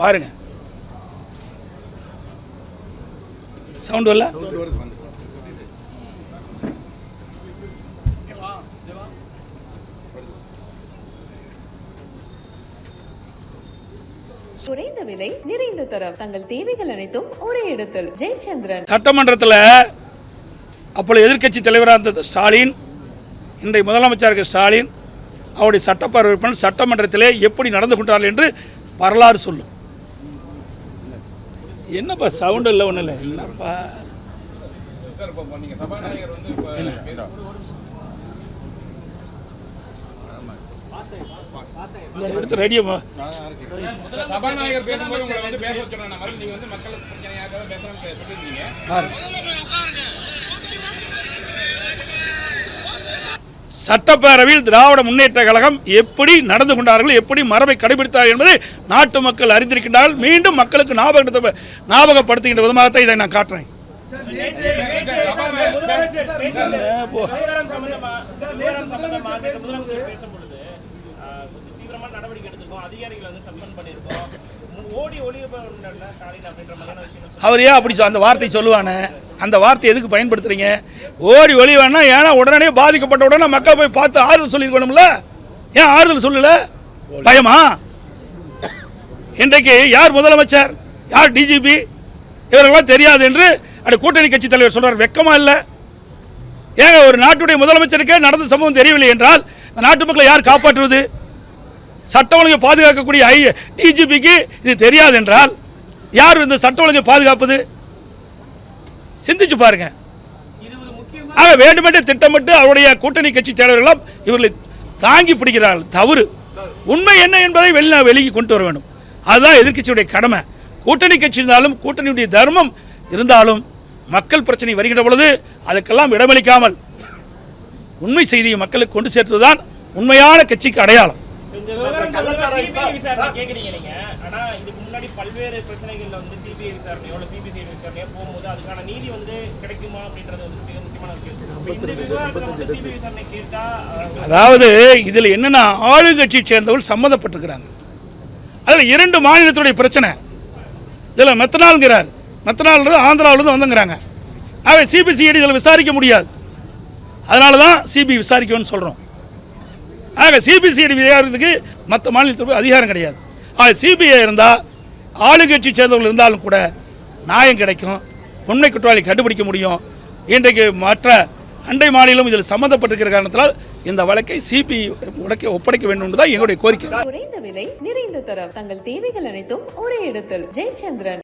பாருங்க. சவுண்ட் வரல? குறைந்த விலை நிறைந்த தரம். தங்கள் தேவைகள் அனைத்தும் ஒரே இடத்தில். ஜெயச்சந்திரன். சட்டமன்றத்தில் அப்பொழுது எதிர்க்கட்சி தலைவராக இருந்த ஸ்டாலின். இன்றைய முதலமைச்சர் இருக்க ஸ்டாலின். அவருடைய சட்டப்பேரவை சட்டமன்றத்திலே எப்படி நடந்து கொண்டார்கள் என்று வரலாறு சொல்லும். என்னப்பா சவுண்டு இல்லை ஒன்றும் இல்லை என்னப்பா எடுத்து ரெடியோ சபாநாயகர் பேசும்போது உங்களை வந்து பேச சொன்ன நீங்கள் வந்து மக்களுக்கு பிரச்சனையாக பேசணும்னு சொல்லியிருந்தீங்க. சட்டப்பேரவையில் திராவிட முன்னேற்ற கழகம் எப்படி நடந்து கொண்டார்கள் எப்படி மரபை கடைபிடித்தார்கள் என்பதை நாட்டு மக்கள் அறிந்திருக்கின்றார்கள். மீண்டும் மக்களுக்கு ஞாபகத்தை ஞாபகப்படுத்துகின்ற விதமாகத்தான் இதை நான் காட்டுறேன். அவர் ஏன் அப்படி சொ- அந்த வார்த்தை சொல்லுவானே? அந்த வார்த்தை எதுக்கு பயன்படுத்துறீங்க? ஓடி ஒளி வேணா ஏன்னா உடனே பாதிக்கப்பட்ட உடனே மக்கள் போய் பார்த்து ஆறுதல் சொல்லிருக்கணும்ல ஏன் ஆறுதல் சொல்லல? பயமா? இன்றைக்கு யார் முதலமைச்சர்? யார் டிஜிபி இவர்களெல்லாம் தெரியாது என்று அந்த கூட்டணி கட்சி தலைவர் சொல்றார். வெக்கமா இல்லை. ஏங்க ஒரு நாட்டுடைய முதலமைச்சருக்கே நடந்த சம்பவம் தெரியவில்லை என்றால் இந்த நாட்டு மக்களை யார் காப்பாற்றுவது? சட்ட ஒழுங்கை பாதுகாக்கக்கூடிய ஐ டிஜிபிக்கு இது தெரியாது என்றால் யார் இந்த சட்ட ஒழுங்கை பாதுகாப்பது? சிந்திச்சு பாருங்க. ஆக வேண்டுமென்றே திட்டமிட்டு அவருடைய கூட்டணி கட்சி தலைவர்களும் இவர்களை தாங்கி பிடிக்கிறார்கள். தவறு. உண்மை என்ன என்பதை வெளி வெளியே கொண்டு வர வேண்டும். அதுதான் எதிர்க்கட்சியுடைய கடமை. கூட்டணி கட்சி இருந்தாலும் கூட்டணியுடைய தர்மம் இருந்தாலும் மக்கள் பிரச்சனை வருகின்ற பொழுது அதுக்கெல்லாம் இடமளிக்காமல் உண்மை செய்தியை மக்களுக்கு கொண்டு சேர்த்துதான் உண்மையான கட்சிக்கு அடையாளம் இந்த விவகாரம் சம்பந்தமா சிபிஐ விசாரணை கேக்குறீங்க நீங்க. ஆனா இதுக்கு முன்னாடி பல்வேறு பிரச்சனைகள்ல வந்து சிபிஐ விசாரணையோ இல்ல சிபிசிஐ விசாரணையோ போகும்போது அதுக்கான நீதி வந்து கிடைக்குமா அப்படின்றது வந்து மிக முக்கியமான கேள்வி. அப்ப இந்த விவகாரத்துல மட்டும் சிபிஐ விசாரணை கேட்டா ஆஹ், அதாவது இதில் என்னன்னா ஆளுங்கட்சியை சேர்ந்தவர்கள் சம்மந்தப்பட்டிருக்கிறாங்க? அதில் இரண்டு மாநிலத்துடைய பிரச்சனை. இதில் மெத்தனால்ங்கிறார். மெத்தனால்ன்றது ஆந்திராவிலேருந்து வந்துங்கிறாங்க. ஆக சிபிசிஐடி இதில் விசாரிக்க முடியாது. அதனால தான் சிபிஐ விசாரிக்கணும்னு சொல்கிறோம் ஆக சிபிசிஐடி விசாரிக்கிறதுக்கு மற்ற மாநிலத்தில் போய் அதிகாரம் கிடையாது. ஆக சிபிஐ இருந்தால் ஆளுங்கட்சி சேர்ந்தவர்கள் இருந்தாலும் கூட நியாயம் கிடைக்கும். உண்மை குற்றவாளி கண்டுபிடிக்க முடியும். இன்றைக்கு மற்ற அண்டை மாநிலம் இதில் சம்மந்தப்பட்டிருக்கிற காரணத்தால் இந்த வழக்கை சிபிஐ வழக்கை ஒப்படைக்க வேண்டும் தான் எங்களுடைய கோரிக்கை. குறைந்த விலை நிறைந்த தரம். தங்கள் தேவைகள் அனைத்தும் ஒரே இடத்தில். ஜெயச்சந்திரன்.